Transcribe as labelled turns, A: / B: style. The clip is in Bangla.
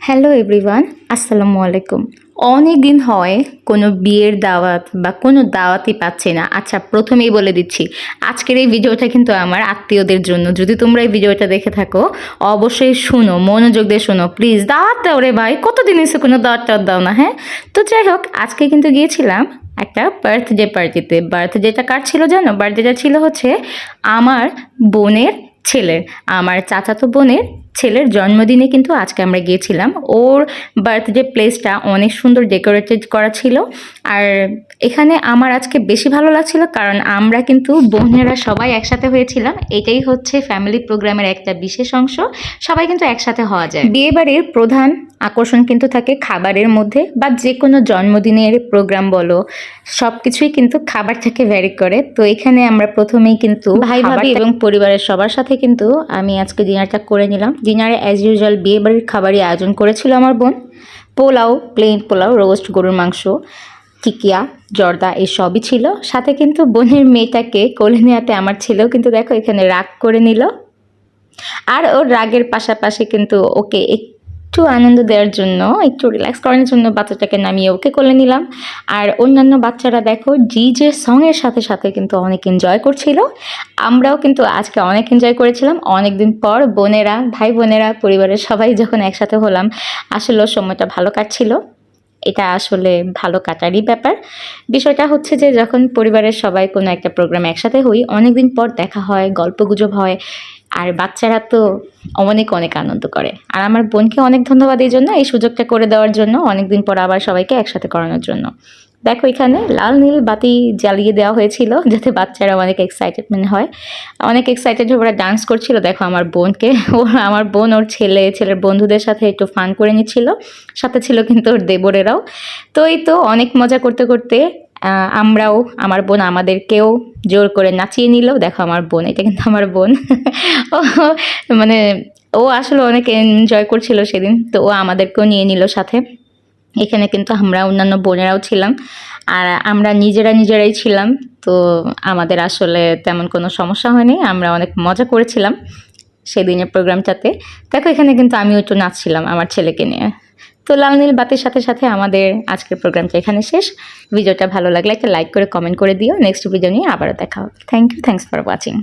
A: হ্যালো এভরিওয়ান আসসালামু আলাইকুম অনেক দিন হয় কোনো বিয়ের দাওয়াত বা কোনো দাওয়াতই পাচ্ছি না। আচ্ছা প্রথমেই বলে দিচ্ছি, আজকের এই ভিডিওটা কিন্তু আমার আত্মীয়দের জন্য। যদি তোমরা এই ভিডিওটা দেখে থাকো, অবশ্যই শুনো, মনোযোগ দিয়ে শোনো। প্লিজ দাওয়াত দাও রে ভাই, কতদিন এসে কোনো দাওয়াত টাওয়াত দাও না হ্যাঁ? তো যাই হোক, আজকে কিন্তু গিয়েছিলাম একটা বার্থডে পার্টিতে বার্থডেটা কার ছিল জানো? বার্থডেটা ছিল হচ্ছে আমার বোনের ছেলের, আমার চাচাতো বোনের ছেলের জন্মদিনে কিন্তু আজকে আমরা গিয়েছিলাম। ওর বার্থডে প্লেসটা অনেক সুন্দর ডেকোরেটেড করা ছিল আর এখানে আমার আজকে বেশি ভালো লাগছিল কারণ আমরা কিন্তু বোনেরা সবাই একসাথে হয়েছিলাম। এটাই হচ্ছে ফ্যামিলি প্রোগ্রামের একটা বিশেষ অংশ। সবাই কিন্তু একসাথে হওয়া যায়। বিয়েবাড়ির প্রধান আকর্ষণ কিন্তু থাকে খাবারের মধ্যে বা যে কোনো জন্মদিনের প্রোগ্রাম বলো সব কিছুই কিন্তু খাবার থেকে ভ্যারি করে। তো এখানে আমরা প্রথমেই কিন্তু ভাই ভাবি এবং পরিবারের সবার সাথে কিন্তু আমি আজকে ডিনারটা করে নিলাম। ডিনারে অ্যাজ ইউজুয়াল বিয়ে বাড়ির খাবারই আয়োজন করেছিল আমার বোন। পোলাও প্লেন পোলাও রোস্ট গরুর মাংস টিকিয়া জর্দা এই সবই ছিল। সাথে কিন্তু বোনের মেয়েটাকে কোলে নেওয়াতে আমার ছিল কিন্তু দেখো এখানে রাগ করে নিল। আর ওর রাগের পাশাপাশি কিন্তু ওকে একটু আনন্দ দেওয়ার জন্য, একটু রিল্যাক্স করানোর জন্য বাচ্চাটাকে নামিয়ে ওকে কোলে নিলাম। আর অন্যান্য বাচ্চারা দেখো জি ডিজে সঙের সাথে সাথে কিন্তু অনেক এনজয় করছিল। আমরাও কিন্তু আজকে অনেক এনজয় করেছিলাম। অনেক দিন পর বোনেরা, ভাই বোনেরা, পরিবারের সবাই যখন একসাথে হলাম, আসলে সময়টা ভালো কাটছিল। এটা আসলে ভালো কাটারই ব্যাপার। বিষয়টা হচ্ছে যে, যখন পরিবারের সবাই কোনো একটা প্রোগ্রাম একসাথে হই অনেক দিন পর দেখা হয় গল্পগুজব হয় আর বাচ্চারা তো অনেক অনেক আনন্দ করে। আর আমার বোনকে অনেক ধন্যবাদ এই জন্য, এই সুযোগটা করে দেওয়ার জন্য অনেক দিন পর আবার সবাইকে একসাথে করানোর জন্য। দেখো এখানে লাল নীল বাতি জ্বালিয়ে দেওয়া হয়েছিল, যাতে বাচ্চারা অনেক এক্সাইটেডমেন্ট হয়। অনেক এক্সাইটেড হয়ে ওরা ডান্স করছিল, দেখো আমার বোনকে। ও, আমার বোন ওর ছেলে, ছেলের বন্ধুদের সাথে একটু ফান করে নিচ্ছিল। সাথে ছিল কিন্তু ওর দেবরেরাও। তো এই তো অনেক মজা করতে করতে আমরাও আমার বোন আমাদেরকেও জোর করে নাচিয়ে নিল। দেখো আমার বোন, এটা কিন্তু আমার বোন। ও মানে ও আসলে অনেক এনজয় করছিল সেদিন, তো ও আমাদেরকেও নিয়ে নিল সাথে। এখানে কিন্তু আমরা অন্যান্য বোনেরাও ছিলাম, আর আমরা নিজেরা নিজেরাই ছিলাম, তো আমাদের আসলে তেমন কোনো সমস্যা হয়নি। আমরা অনেক মজা করেছিলাম সেদিনের প্রোগ্রামটাতে। দেখো এখানে কিন্তু আমিও একটু নাচছিলাম আমার ছেলেকে নিয়ে। তো লাল নীল বাতির সাথে সাথে আমাদের আজকের প্রোগ্রামটা এখানে শেষ। ভিডিওটা ভালো লাগলে একটা লাইক করে কমেন্ট করে দিও। নেক্সট ভিডিও নিয়ে আবারও দেখা হবে। Thank you thanks for watching